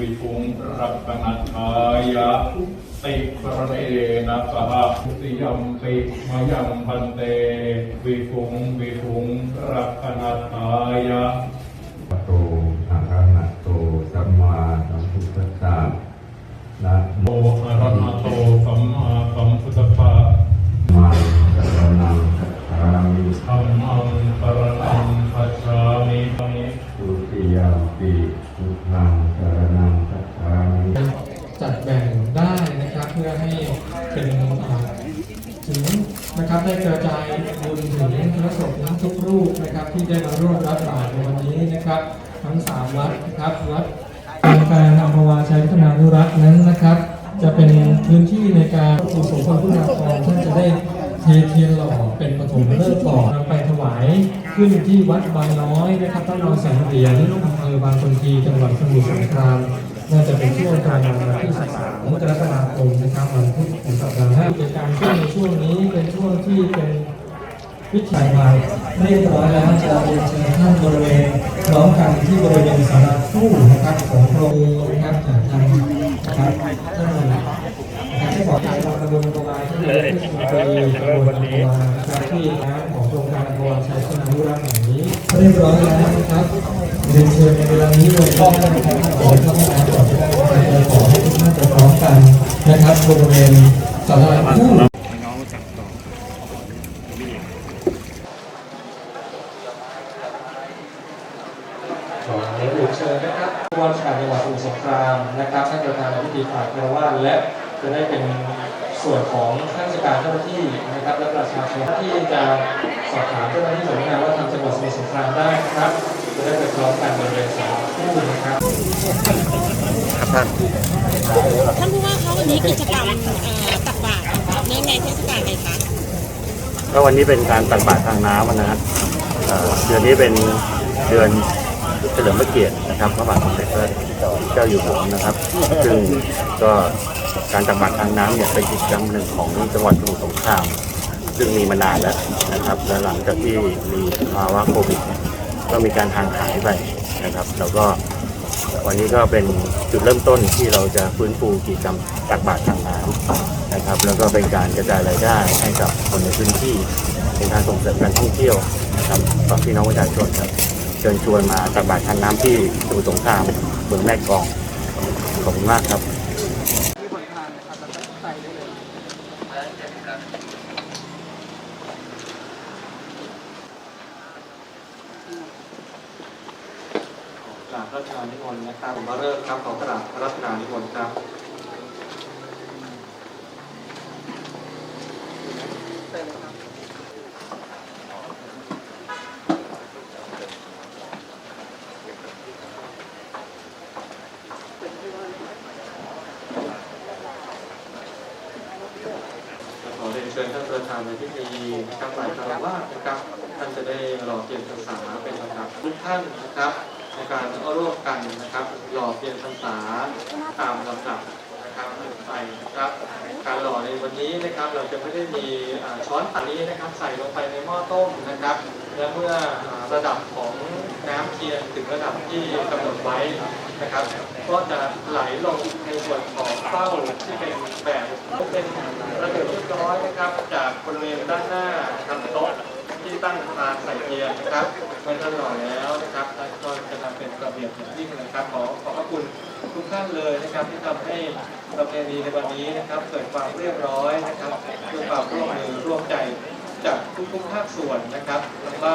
วิภุงรัตนัทายะติประเรนะสหุติยมติมายังพันเตวิภุงวิภุงรัตนัทายะ ถึงนะครับได้กระจายบุญถึงพระสงฆ์ทุกรูปนะครับที่ได้มาร่วมรับบาตรในวันนี้นะครับ ทั้งสามวัดนะครับวัดการอัมวาชัยพัฒนานุรักษ์นั้นนะครับ จะเป็นพื้นที่ในการผู้สมพลผู้นาครท่านจะได้เทเทียนหล่อเป็นปฐมฤกษ์ก่อนำไปถวายขึ้นที่วัดบางน้อยนะครับท่านรองแสงเหรียญอำเภอบางคนทีจังหวัดสมุทรสงครามน่าจะเป็นช่วงกลางวันที่13กรกฎาคมนะครับวันพุธ ช่วงนี้เป็นช่วงที่เป็นวิถีวายเรียบร้อยแล้วจะเรียนเชิญท่านบริเวณพร้อมกันที่บริเวณศาลาคู่นะครับของโรงนะครับจากทางนะครับท่านนะครับให้บอกทางเราตำบลอัมพวาที่อยู่ที่สุพรรณบุรีตำบลอัมพวานะครับที่ร้านของโครงการอัมพวาชัยชนะนุรักษ์แห่งนี้เรียบร้อยแล้วนะครับเรียนเชิญในเวลานี้เลยก็ได้นะครับขอเข้ามาก่อขอให้ทุกท่านไปพร้อมกันนะครับบริเวณศาลาคู่ ขอเรียนเชิญนะครับผู้ว่าราชการจังหวัดสมุทรสงครามนะครับท่านประธานในพิธีฝ่ายคารวะและจะได้เป็นส่วนของข้าราชการเจ้าหน้าที่นะครับและประชาชนที่จะสอบถามเจ้าหน้าที่สำนักงานวัฒนธรรมจังหวัดสมุทรสงครามได้นะครับจะได้ไปพร้อมกันบริเวณสามคู่นะครับท่านผู้ว่าคะวันนี้กิจกรรมเอ่อตักบาตรเนื่องในเทศกาลอะไรคะก็วันนี้เป็นการตักบาตรทางน้ำนะฮะเอ่อเดือนนี้เป็นเดือน เฉลิมพระเกียรตินะครับพระบาทสมเด็จพระเจ้าอยู่หัวนะครับ ซึ่งก็การตักบาตรทางน้ำเนี่ยเป็นกิจกรรมหนึ่งของจังหวัดสมุทรสงคราม ซึ่งมีมานานแล้วนะครับ และหลังจากที่มีภาวะโควิดก็มีการห่างหายไปนะครับ แล้วก็วันนี้ก็เป็นจุดเริ่มต้นที่เราจะฟื้นฟูกิจกรรมตักบาตรทางน้ำนะครับ แล้วก็เป็นการกระจายรายได้ให้กับคนในพื้นที่เป็นการส่งเสริมการท่องเที่ยวนะครับต่อพี่น้องประชาชนครับ ชิญชวนมาตักบาตรทางน้ำที่สมุทรสงครามเมืองแม่กลอง ขอบคุณมากครับกราบพระราชทานนิมนต์นะครับผมมาเริ่มครับขอกราบพระราชทานนิมนต์ครับขอเรียนเชิญท่าน ประธานในพิธีนะครับฝ่ายคารวะนะครับ ท่านจะได้หล่อเทียนพรรษาเป็นลำดับทุกท่านนะครับ ในการร่วมกันนะครับ หล่อเทียนพรรษาตามลำดับนะครับไปนะครับ การหล่อในวันนี้นะครับ เราจะไม่ได้มีช้อนตันนี้นะครับ ใส่ลงไปในหม้อต้มนะครับ และเมื่อระดับของน้ำเทียนถึงระดับที่กำหนดไว้นะครับ ก็จะไหลลงในส่วนของเต้าที่เป็นแบบเป็น อยนะครับ จากบริเวณด้านหน้านะครับโต๊ะที่ตั้งทานใส่เทียนนะครับเมื่อท่านหล่อแล้วนะครับท่านก็จะทำเป็นระเบียบอย่างยิ่งนะครับ ขอขอบพระคุณทุกท่านเลยนะครับ ที่ทำให้ประเพณีในวันนี้นะครับ เกิดความเรียบร้อยนะครับด้วยความร่วมมือร่วมใจจากทุกๆภาคส่วนนะครับแล้วก็